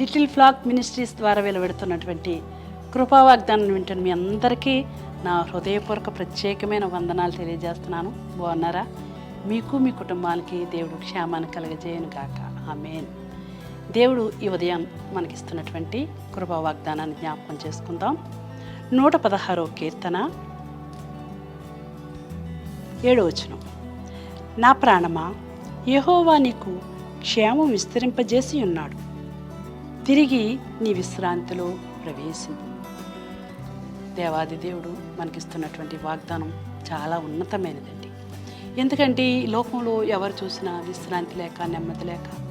Little flax ministries ద్వారా వెలువడుతున్నటువంటి కృపా వాగ్దానం వింటున్న మీ అందరికీ నా హృదయపూర్వక ప్రత్యేకమైన వందనాలు తెలియజేస్తున్నాను. బాగున్నారా? మీకు మీ కుటుంబానికి దేవుడు క్షేమాన్ని కలగజేయను కాక ఆమెన్. దేవుడు ఈ ఉదయం మనకిస్తున్నటువంటి కృపా వాగ్దానాన్ని జ్ఞాపకం చేసుకుందాం. నూట పదహారో కీర్తన ఏడో వచనం. నా ప్రాణమా యహోవా నీకు క్షేమం విస్తరింపజేసి ఉన్నాడు. తిరిగి నీ విశ్రాంతిలో ప్రవేశింపు. దేవాది దేవుడు మనకిస్తున్నటువంటి వాగ్దానం చాలా ఉన్నతమైనదండి. ఎందుకంటే ఈ లోకంలో ఎవరు చూసినా విశ్రాంతి లేక నెమ్మది లేక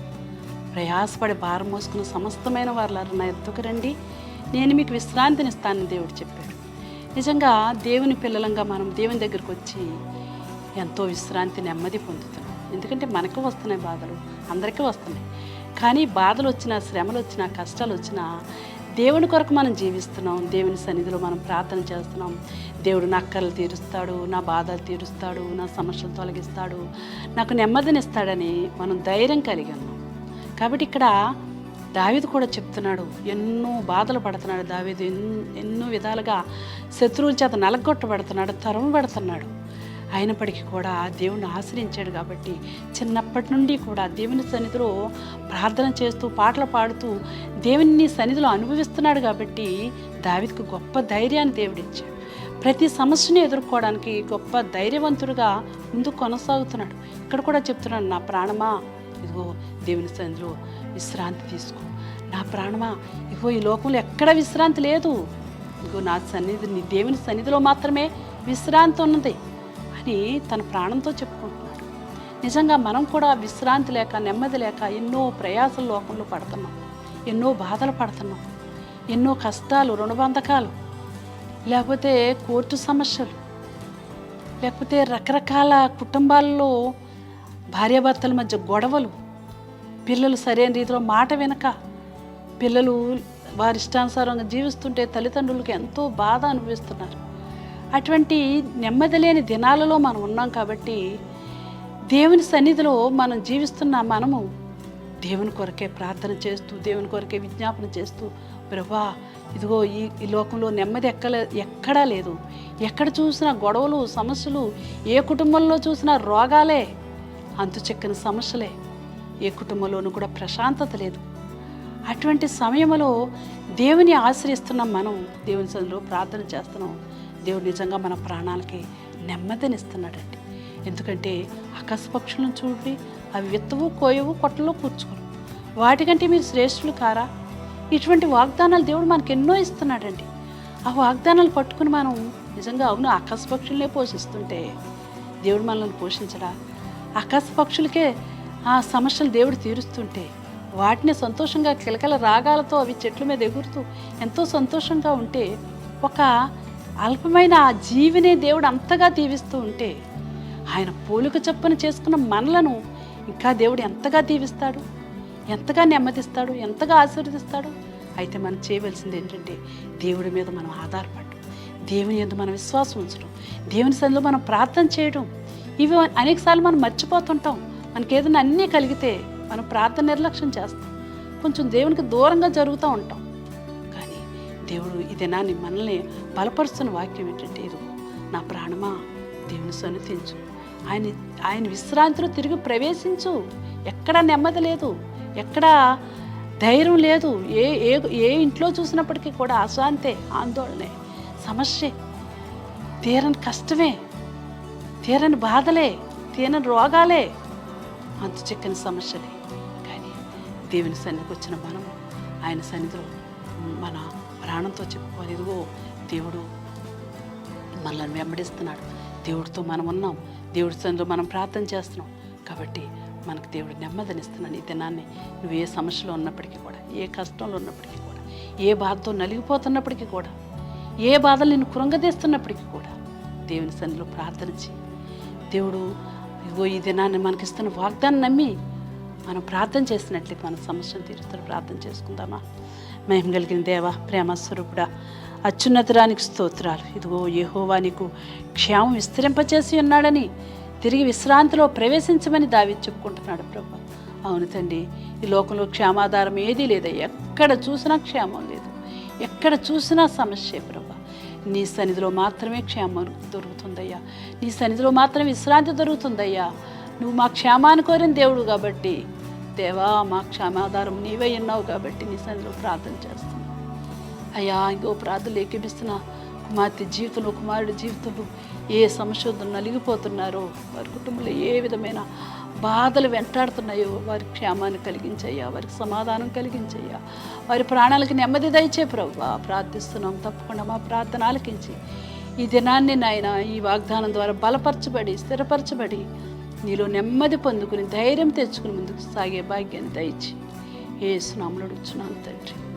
ప్రయాసపడి భారం మోసుకున్న సమస్తమైన వారు నా ఎత్తుకు రండి. నేను మీకు విశ్రాంతినిస్తానని దేవుడు చెప్పాడు. నిజంగా దేవుని పిల్లలంగా మనం దేవుని దగ్గరికి వచ్చి ఎంతో విశ్రాంతి నెమ్మది పొందుతున్నాం. ఎందుకంటే మనకు వస్తున్నాయి బాధలు అందరికీ వస్తున్నాయి. కానీ బాధలు వచ్చినా శ్రమలు వచ్చినా కష్టాలు వచ్చినా దేవుని కొరకు మనం జీవిస్తున్నాం. దేవుని సన్నిధిలో మనం ప్రార్థన చేస్తున్నాం. దేవుడు నా అక్కర్లు తీరుస్తాడు నా బాధలు తీరుస్తాడు నా సమస్యలు తొలగిస్తాడు నాకు నెమ్మదినిస్తాడని మనం ధైర్యం కలిగి ఉన్నాం. కాబట్టి ఇక్కడ దావేది కూడా చెప్తున్నాడు ఎన్నో బాధలు పడుతున్నాడు దావేది ఎన్- ఎన్నో విధాలుగా శత్రువుల చేత నలగొట్టబడుతున్నాడు తరం పెడుతున్నాడు అయినప్పటికీ కూడా దేవుని ఆశ్రయించాడు కాబట్టి చిన్నప్పటి నుండి కూడా దేవుని సన్నిధిలో ప్రార్థన చేస్తూ పాటలు పాడుతూ దేవుని సన్నిధిలో అనుభవిస్తున్నాడు కాబట్టి దావీదుకు గొప్ప ధైర్యాన్ని దేవుడిచ్చాడు. ప్రతి సమస్యను ఎదుర్కోవడానికి గొప్ప ధైర్యవంతుడుగా ముందు కొనసాగుతున్నాడు. ఇక్కడ కూడా చెప్తున్నాడు నా ప్రాణమా? ఇదిగో దేవుని సన్నిధిలో విశ్రాంతి తీసుకో. నా ప్రాణమా? ఇదిగో ఈ లోకంలో ఎక్కడ విశ్రాంతి లేదు? ఇదిగో నా సన్నిధి నీ దేవుని సన్నిధిలో మాత్రమే విశ్రాంతి ఉన్నది. అని తన ప్రాణంతో చెప్పుకుంటున్నాడు నిజంగా మనం కూడా విశ్రాంతి లేక నెమ్మది లేక ఎన్నో ప్రయాసల లోకంలో పడుతున్నాం. ఎన్నో బాధలు పడుతున్నాం. ఎన్నో కష్టాలు రుణబంధకాలు లేకపోతే కోర్టు సమస్యలు లేకపోతే రకరకాల కుటుంబాల్లో భార్యాభర్తల మధ్య గొడవలు పిల్లలు సరైన రీతిలో మాట వినక పిల్లలు వారి ఇష్టానుసారంగా జీవిస్తుంటే తల్లిదండ్రులకు ఎంతో బాధ అనుభవిస్తున్నారు. అటువంటి నెమ్మది లేని దినాలలో మనం ఉన్నాం కాబట్టి దేవుని సన్నిధిలో మనం జీవిస్తున్న మనము దేవుని కొరకే ప్రార్థన చేస్తూ దేవుని కొరకే విజ్ఞాపన చేస్తూ ప్రభా ఇదిగో ఈ ఈ లోకంలో నెమ్మది ఎక్కలే ఎక్కడా లేదు. ఎక్కడ చూసినా గొడవలు సమస్యలు ఏ కుటుంబంలో చూసినా రోగాలే అంతు చెక్కని సమస్యలే. ఏ కుటుంబంలోనూ కూడా ప్రశాంతత లేదు. అటువంటి సమయంలో దేవుని ఆశ్రయిస్తున్న మనం దేవుని సందులో ప్రార్థన చేస్తున్నాం. దేవుడు నిజంగా మన ప్రాణాలకి నెమ్మదినిస్తున్నాడండి. ఎందుకంటే ఆకాశ పక్షులను చూడండి అవి విత్తవు కోయవు కొట్టలో కూర్చుకోరు. వాటికంటే మీరు శ్రేష్ఠులు కారా? ఇటువంటి వాగ్దానాలు దేవుడు మనకు ఎన్నో ఇస్తున్నాడండి. ఆ వాగ్దానాలు పట్టుకుని మనం నిజంగా అవును ఆకాశ పక్షులనే పోషిస్తుంటే దేవుడు మనల్ని పోషించడా? ఆకాశ పక్షులకే ఆ సమస్యలు దేవుడు తీరుస్తుంటే వాటిని సంతోషంగా కిలకల రాగాలతో అవి చెట్ల మీద ఎగురుతూ ఎంతో సంతోషంగా ఉంటే ఒక అల్పమైన ఆ జీవినే దేవుడు అంతగా దీవిస్తూ ఉంటే ఆయన పోలిక చొప్పున చేసుకున్న మనలను ఇంకా దేవుడు ఎంతగా దీవిస్తాడు? ఎంతగా నెమ్మదిస్తాడు? ఎంతగా ఆశీర్వదిస్తాడు? అయితే మనం చేయవలసింది ఏంటంటే దేవుడి మీద మనం ఆధారపడడం దేవుని మీద మనం విశ్వాసం ఉంచడం దేవుని సందులో మనం ప్రార్థన చేయడం ఇవి అనేకసార్లు మనం మర్చిపోతుంటాం. మనకి ఏదైనా అన్నీ కలిగితే మనం ప్రార్థన నిర్లక్ష్యం చేస్తాం. కొంచెం దేవునికి దూరంగా జరుగుతూ ఉంటాం. దేవుడు ఇది దినాన్ని మనల్ని బలపరుస్తున్న వాక్యం ఏంటంటే ఇది నా ప్రాణమా దేవుని సన్నిధించు. ఆయన ఆయన విశ్రాంతిలో తిరిగి ప్రవేశించు. ఎక్కడ నెమ్మది లేదు ఎక్కడ ధైర్యం లేదు. ఏ ఏ ఏ ఇంట్లో చూసినప్పటికీ కూడా అశాంతే ఆందోళనే సమస్య. తీరని కష్టమే తీరని బాధలే తీరని రోగాలే అంత చిక్కని సమస్యలే. కానీ దేవుని సన్నిధికి వచ్చిన మనం ఆయన సన్నిధిలో మన ప్రాణంతో చెప్పుకోవాలి. ఇదిగో దేవుడు మనల్ని వెంబడిస్తున్నాడు. దేవుడితో మనం ఉన్నాం. దేవుడి సందులో మనం ప్రార్థన చేస్తున్నాం. కాబట్టి మనకు దేవుడు నెమ్మదినిస్తున్నాను ఈ దినాన్ని. నువ్వు ఏ సమస్యలో ఉన్నప్పటికీ కూడా ఏ కష్టంలో ఉన్నప్పటికీ కూడా ఏ బాధతో నలిగిపోతున్నప్పటికీ కూడా ఏ బాధలు నిన్ను కృంగదీస్తున్నప్పటికీ కూడా దేవుని సన్నిలో ప్రార్థన చేయి దేవుడు ఇదిగో ఈ దినాన్ని మనకిస్తున్న వాగ్దాన్ని నమ్మి మనం ప్రార్థన చేసినట్లయితే మన సమస్యను తీరుస్తారు. ప్రార్థన చేసుకుందామా? మేము కలిగిన దేవ ప్రేమస్వరూపుడా అత్యున్నతరానికి స్తోత్రాలు. ఇదిగో యహోవా నీకు క్షేమం విస్తరింపచేసి ఉన్నాడని తిరిగి విశ్రాంతిలో ప్రవేశించమని దావి చెప్పుకుంటున్నాడు ప్రభు. అవును తండ్రి ఈ లోకంలో క్షేమాధారం ఏదీ లేదయ్యా ఎక్కడ చూసినా క్షేమం లేదు. ఎక్కడ చూసినా సమస్య ప్రభా. నీ సన్నిధిలో మాత్రమే క్షేమం దొరుకుతుందయ్యా. నీ సన్నిధిలో మాత్రమే విశ్రాంతి దొరుకుతుందయ్యా. నువ్వు మా క్షేమాన్ని కోరిన దేవుడు కాబట్టి దేవా మా క్షేమాధారం నీవే ఉన్నావు కాబట్టి నీ సన్నిధిలో ప్రార్థన చేస్తున్నాను అయ్యా ఇంకో ప్రార్థనలు ఏకీపిస్తున్న కుమార్తె జీవితంలో కుమారుడి జీవితంలో ఏ సమస్యతో నలిగిపోతున్నారో వారి కుటుంబంలో ఏ విధమైన బాధలు వెంటాడుతున్నాయో వారి క్షేమాన్ని కలిగించయ్యా వారికి సమాధానం కలిగించయ్యా. వారి ప్రాణాలకు నెమ్మది దయచే ప్రభు ప్రార్థిస్తున్నాం తప్పకుండా మా ప్రార్థన ఆలకించి. ఈ దినాన్ని నాయన ఈ వాగ్దానం ద్వారా బలపరచబడి స్థిరపరచబడి నీలో నెమ్మది పొందుకుని ధైర్యం తెచ్చుకుని ముందుకు సాగే భాగ్యాన్ని దయచి ఏ సునాములు తండ్రి.